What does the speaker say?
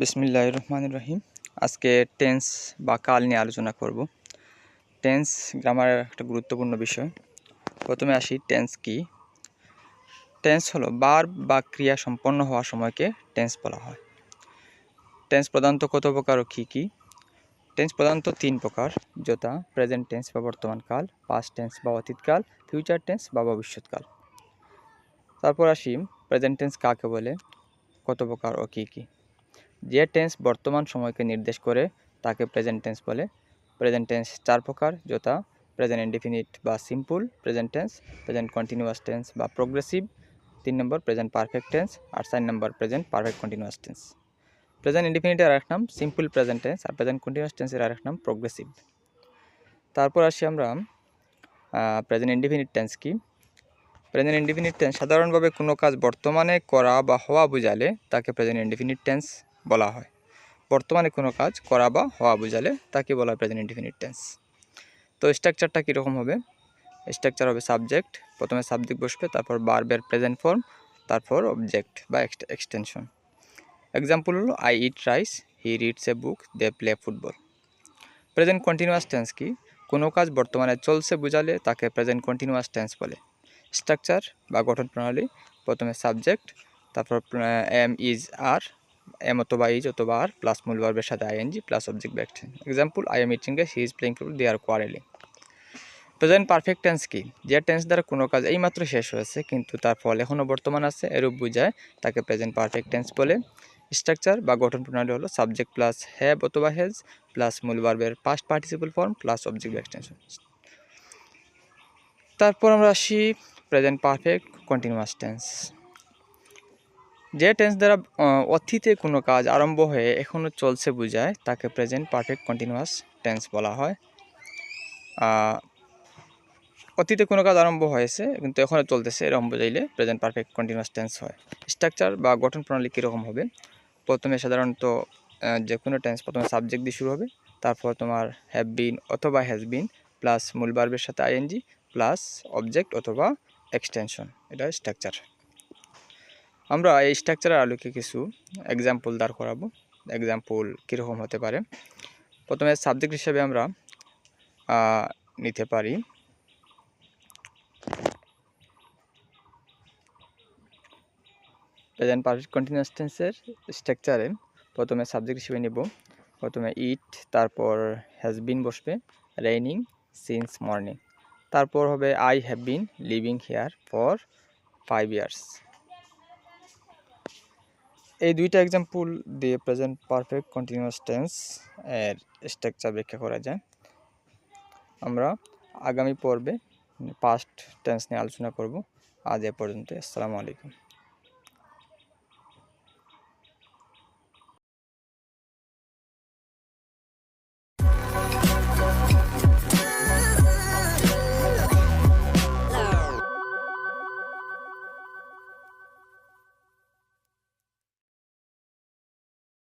বিসমিল্লাহ রহমান রহিম। আজকে টেন্স বা কাল নিয়ে আলোচনা করব। টেন্স গ্রামারের একটা গুরুত্বপূর্ণ বিষয়। প্রথমে আসি টেন্স কি? টেন্স হলো বার বা ক্রিয়া সম্পন্ন হওয়ার সময়কে টেন্স বলা হয়। টেন্স প্রধানত কত প্রকার ও কী কী? টেন্স প্রধানত তিন প্রকার, যথা প্রেজেন্ট টেন্স বা বর্তমান কাল পাস্ট টেন্স বা অতীতকাল ফিউচার টেন্স বা ভবিষ্যৎকাল তারপর আসি প্রেজেন্ট টেন্স কাকে বলে? কত প্রকার ও কী কী? যে টেন্স বর্তমান সময়কে নির্দেশ করে, তাকে প্রেজেন্ট টেন্স বলে। প্রেজেন্ট টেন্স চার প্রকার, যথা প্রেজেন্ট ইনডিফিনিট বা simple present tense present continuous tense বা প্রোগ্রেসিভ তিন নম্বর প্রেজেন্ট পারফেক্ট টেন্স আর চার নম্বর present perfect continuous tense present ইনডিফিনিটের আরেক নাম সিম্পল প্রেজেন্ট টেন্স আর প্রেজেন্ট কন্টিনিউয়াস টেন্সের আরেক নাম প্রোগ্রেসিভ তারপর আসি আমরা প্রেজেন্ট ইনডিফিনিট টেন্স কি? প্রেজেন্ট ইনডিফিনিট টেন্স সাধারণভাবে কোনো কাজ বর্তমানে করা বা হওয়া বোঝালে তাকে প্রেজেন্ট ইনডিফিনিট টেন্স বলা হয়। বর্তমানে কোনো কাজ করা বা হওয়া বোঝালে তাকে বলা হয় প্রেজেন্ট ইনডিফিনিট টেন্স। তো স্ট্রাকচারটা কীরকম হবে? স্ট্রাকচার হবে সাবজেক্ট, প্রথমে সাবজেক্ট বসবে, তারপর বারবের প্রেজেন্ট ফর্ম তারপর অবজেক্ট বা এক্সটেনশন এক্সাম্পল হলো I eat rice he reads a book they play football present continuous tense কি? কোনো কাজ বর্তমানে চলছে বোঝালে তাকে প্রেজেন্ট কন্টিনিউয়াস টেন্স বলে। স্ট্রাকচার বা গঠন প্রণালী, প্রথমে সাবজেক্ট তারপর এম ইজ আর এম অথবা ইজ অথবা আর প্লাস মূল ভার্বের সাথে ING plus object ব্যাকটেন example I am eating he is playing football they are quarrelling present perfect tense কি? যে টেন্স দ্বারা কোনো কাজ এইমাত্র শেষ হয়েছে, কিন্তু তার ফল এখনও বর্তমান আছে, এরূপ বোঝায় তাকে প্রেজেন্ট পারফেক্ট টেন্স বলে। স্ট্রাকচার বা গঠন প্রণালী হলো সাবজেক্ট প্লাস হ্যাভ অথবা হেজ প্লাস মূল ভার্বের past participle form plus object extension তারপর আমরা আসি প্রেজেন্ট পারফেক্ট কন্টিনিউয়াস টেন্স যে টেন্স দ্বারা অতীতে কোনো কাজ আরম্ভ হয়ে এখনও চলছে বোঝায়, তাকে প্রেজেন্ট পারফেক্ট কন্টিনিউয়াস টেন্স বলা হয়। অতীতে কোনো কাজ আরম্ভ হয়েছে, কিন্তু এখনও চলতেছে, এরকম বোঝাইলে প্রেজেন্ট পারফেক্ট কন্টিনিউয়াস টেন্স হয়। স্ট্রাকচার বা গঠন প্রণালী কীরকম হবে? প্রথমে সাধারণত যে কোনো টেন্স প্রথমে সাবজেক্ট দিয়ে শুরু হবে, তারপর তোমার হ্যাভ বিন অথবা হ্যাজ বিন প্লাস মূল বার্বের সাথে আইএনজি প্লাস অবজেক্ট অথবা এক্সটেনশন এটা স্ট্রাকচার আমরা এই স্ট্রাকচারের আলোকে কিছু এক্সাম্পল দাঁড় করাবো। এক্সাম্পল কীরকম হতে পারে? প্রথমে সাবজেক্ট হিসেবে আমরা নিতে পারি। প্রেজেন্ট পারফেক্ট কন্টিনিউয়াস টেন্সের স্ট্রাকচারে প্রথমে সাবজেক্ট হিসেবে নেব। প্রথমে ইট তারপর হ্যাজ বিন বসবে রেইনিং সিন্স মর্নিং তারপর হবে I have been living here for five years এই দুইটা এক্সাম্পল দিয়ে প্রেজেন্ট পারফেক্ট কন্টিনিউয়াস টেন্স এর স্ট্রাকচার ব্যাখ্যা করা যায়। আমরা আগামী পর্বে পাস্ট টেন্স নিয়ে আলোচনা করব। আজ এ পর্যন্ত আসসালামু আলাইকুম।